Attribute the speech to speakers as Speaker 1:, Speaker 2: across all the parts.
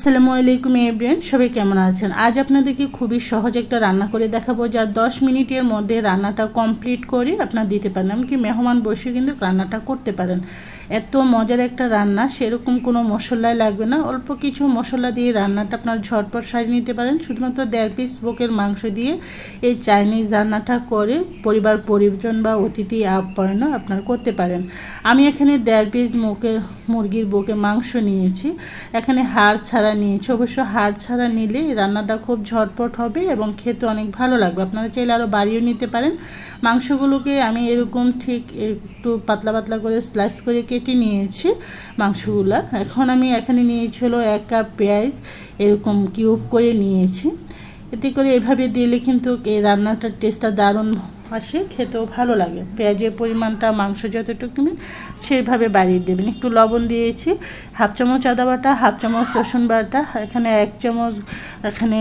Speaker 1: আসসালামু আলাইকুম এভরিয়ান সবাই কেমন আছেন? আজ আপনাদেরকে খুবই সহজ একটা রান্না করে দেখাবো, যা দশ মিনিটের মধ্যে রান্নাটা কমপ্লিট করে আপনার দিতে পারেন। এমনকি মেহমান বসে কিন্তু রান্নাটা করতে পারেন। এত মজার একটা রান্না, সেরকম কোনো মশলাই লাগবে না। অল্প কিছু মশলা দিয়ে রান্নাটা আপনার ঝটপট সারিয়ে নিতে পারেন। শুধুমাত্র দেড় পিস বুকের মাংস দিয়ে এই চাইনিজ রান্নাটা করে পরিবার, পরিজন বা অতিথি আপ্যায়নও আপনার করতে পারেন। আমি এখানে দেড় পিস মুখের মুরগির বুকের মাংস নিয়েছি। এখানে হাড় ছাড়া নিয়েছি। অবশ্য হাড় ছাড়া নিলে রান্নাটা খুব ঝটপট হবে এবং খেতে অনেক ভালো লাগবে। আপনারা চাইলে আরও বাড়িয়েও নিতে পারেন। মাংসগুলোকে আমি এরকম ঠিক একটু পাতলা পাতলা করে স্লাইস করে কেটে নিয়েছি মাংসগুলো। এখন আমি এখানে নিয়েছি হলো এক কাপ পেঁয়াজ, এরকম কিউব করে নিয়েছি। এতে করে এভাবে দিলে কিন্তু এই রান্নাটার টেস্টটা দারুণ আসে খেতেও ভালো লাগে। পেঁয়াজের পরিমাণটা, মাংস যতটুকু নেবেন সেইভাবে বাড়িয়ে দেবেন। একটু লবণ দিয়েছি, হাফ চামচ আদা বাটা, হাফ চামচ রসুন বাটা, এখানে এক চামচ, এখানে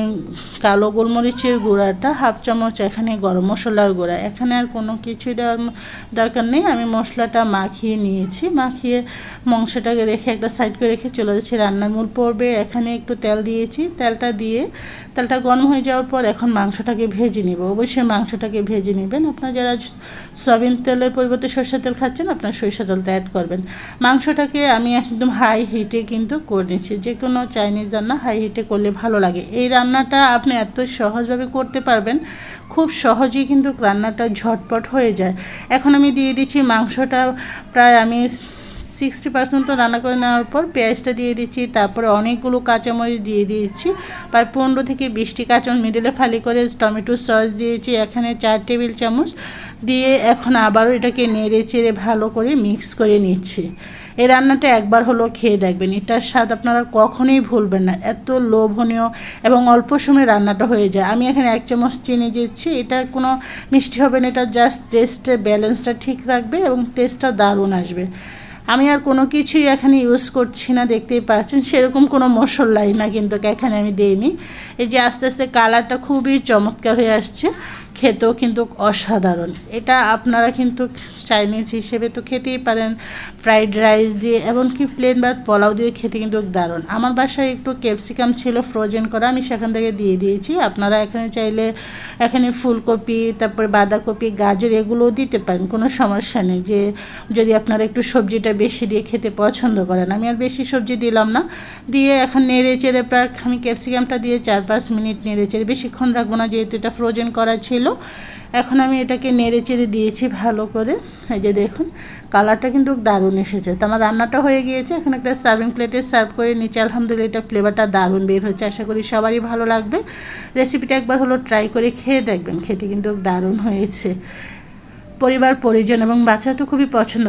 Speaker 1: কালো গোলমরিচের গুঁড়াটা, হাফ চামচ এখানে গরম মশলার গুঁড়া। এখানে আর কোনো কিছুই দেওয়ার দরকার নেই। আমি মশলাটা মাখিয়ে নিয়েছি। মাখিয়ে মাংসটাকে রেখে একটা সাইড করে রেখে চলে যাচ্ছি রান্নার মূল পর্বে। এখানে একটু তেল দিয়েছি। তেলটা দিয়ে, তেলটা গরম হয়ে যাওয়ার পর এখন মাংসটাকে ভেজে নিব। অবশ্যই মাংসটাকে ভেজে নেবেন আপনার যারা সয়াবিন তেলের পরিবর্তে সরষের তেল খাচ্ছেন, আপনার সরিষা তেলটা অ্যাড করবেন। মাংসটাকে আমি একদম হাই হিটে কিন্তু করে নিচ্ছি। যে কোনো চাইনিজ রান্না হাই হিটে করলে ভালো লাগে। এই রান্নাটা আপনি এত সহজভাবে করতে পারবেন, খুব সহজেই কিন্তু রান্নাটা ঝটপট হয়ে যায়। এখন আমি দিয়ে দিচ্ছি মাংসটা, প্রায় আমি সিক্সটি পার্সেন্ট তো রান্না করে নেওয়ার পর পেঁয়াজটা দিয়ে দিচ্ছি, তারপরে অনেকগুলো কাঁচামরিচ দিয়ে দিয়েছি প্রায় পনেরো থেকে বিশটি কাঁচামরিচ মিডিলে ফালি করে টমেটো সস দিয়েছি, এখানে চার টেবিল চামচ দিয়ে এখন আবারও এটাকে নেড়ে চেড়ে ভালো করে মিক্স করে নিচ্ছি। এই রান্নাটা একবার হলো খেয়ে দেখবেন, এটার স্বাদ আপনারা কখনোই ভুলবেন না, এত লোভনীয় এবং অল্প সময়ে রান্নাটা হয়ে যায়। আমি এখানে এক চামচ চিনি দিচ্ছি, এটা কোনো মিষ্টি হবে না, এটা জাস্ট টেস্টের ব্যালেন্সটা ঠিক রাখবে এবং টেস্টটা দারুণ আসবে। আমি আর কোনো কিছুই এখানে ইউজ করছি না, দেখতেই পাচ্ছেন। সেরকম কোনো মশলাই না কিন্তু এখানে আমি দিইনি। এই যে আস্তে আস্তে কালারটা খুবই চমৎকার হয়ে আসছে। খেতেও কিন্তু অসাধারণ। এটা আপনারা কিন্তু চাইনিজ হিসেবে তো খেতেই পারেন। ফ্রাইড রাইস দিয়ে এমনকি প্লেন বা পোলাও দিয়ে খেতে কিন্তু দারুণ। আমার বাসায় একটু ক্যাপসিকাম ছিল, ফ্রোজেন করা, আমি সেখান থেকে দিয়ে দিয়েছি। আপনারা এখানে চাইলে এখানে ফুলকপি, তারপরে বাঁধাকপি, গাজর এগুলোও দিতে পারেন, কোনো সমস্যা নেই। যে যদি আপনারা একটু সবজিটা বেশি দিয়ে খেতে পছন্দ করেন। আমি আর বেশি সবজি দিলাম না। দিয়ে এখন নেড়ে চেড়ে প্রায় আমি ক্যাপসিকামটা দিয়ে চার পাঁচ মিনিট নেড়ে চেড়ে, বেশিক্ষণ রাখব না যেহেতু এটা ফ্রোজেন করা ছিল। এখন আমি এটাকে নেড়ে চেড়ে দিয়েছি ভালো করে। এই যে দেখুন, কালারটা কিন্তু দারুণ এসেছে। তো আমার রান্নাটা হয়ে গিয়েছে। এখন একটা সার্ভিং প্লেটে সার্ভ করে নিচে আলহামদুলিল্লাহ, এটা ফ্লেভারটা দারুণ বের হচ্ছে আশা করি সবারই ভালো লাগবে। রেসিপিটা একবার হলো ট্রাই করে খেয়ে দেখবেন। খেতে কিন্তু দারুণ হয়েছে। পরিবার, পরিজন এবং বাচ্চা তো খুবই পছন্দ।